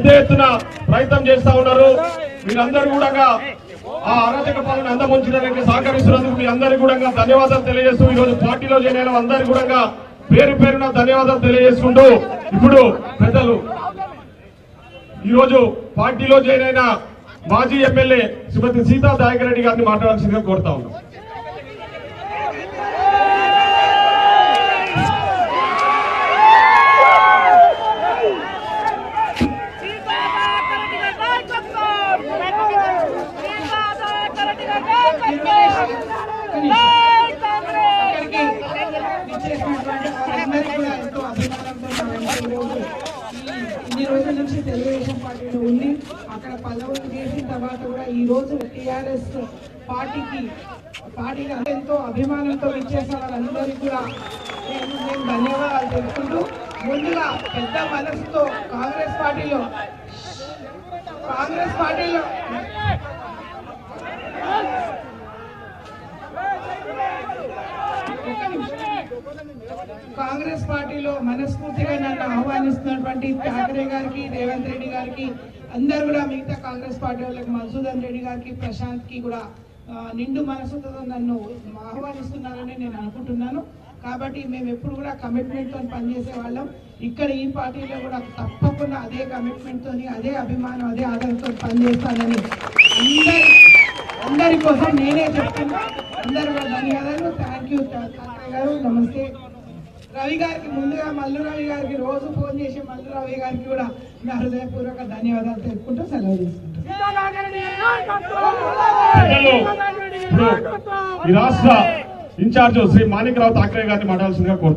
పెద్ద ఎత్తున ప్రయత్నం చేస్తా ఉన్నారు. మీరందరూ కూడా ఆ అరాచక పాలన అందముంచడానికి సహకరిస్తున్నందుకు మీ అందరికీ కూడా ధన్యవాదాలు తెలియజేస్తూ ఈ రోజు పార్టీలో జాయిన్ అయిన అందరికీ కూడా పేరు పేరున ధన్యవాదాలు తెలియజేసుకుంటూ ఇప్పుడు పెద్దలు ఈ రోజు పార్టీలో జాయిన్ అయిన మాజీ ఎమ్మెల్యే శ్రీమతి సీతా దాయకరెడ్డి గారిని మాట్లాడాల్సిందిగా కోరుతా ఉన్నాం. కూడా ఎంతో అభిమానంతో ఈరోజు ఈ- ఇన్ని రోజుల నుంచి తెలుగుదేశం పార్టీలో ఉండి అక్కడ పదవులు చేసిన తర్వాత కూడా ఈ రోజు టీఆర్ఎస్ పార్టీకి పార్టీకి ఎంతో అభిమానంతో ఇచ్చేసిన వాళ్ళందరికీ కూడా నేను నేను ధన్యవాదాలు తెలుపుకుంటూ ముందుగా పెద్ద మనసుతో కాంగ్రెస్ పార్టీలో కాంగ్రెస్ పార్టీలో కాంగ్రెస్ పార్టీలో మనస్ఫూర్తిగా నన్ను ఆహ్వానిస్తున్నటువంటి ఠాకరే గారికి రేవంత్ రెడ్డి గారికి అందరు కూడా మిగతా కాంగ్రెస్ పార్టీ వాళ్ళకి మధుసూదన్ రెడ్డి గారికి ప్రశాంత్కి కూడా నిండు మనసుతో నన్ను ఆహ్వానిస్తున్నారని నేను అనుకుంటున్నాను. కాబట్టి మేము ఎప్పుడు కూడా కమిట్మెంట్తో పనిచేసే వాళ్ళం. ఇక్కడ ఈ పార్టీలో కూడా తప్పకుండా అదే కమిట్మెంట్తో అదే అభిమానం అదే ఆదరణతో పనిచేస్తానని అందరి అందరి కోసం నేనే చెప్తున్నా. అందరూ కూడా ధన్యవాదాలు. థ్యాంక్ యూ గారు. నమస్తే. రవి గారికి ముందుగా మల్లు రవి గారికి రోజు ఫోన్ చేసి మల్లు రవి గారికి కూడా నా హృదయపూర్వక ధన్యవాదాలు తెలుపుకుంటూ సెలవు తీసుకుంటాను రాష్ట్ర ఇన్ఛార్జ్ శ్రీ మాణిక్రావు ఠాకరే గారిని మాట్లాడాల్సిందిగా కోరుతున్నాం.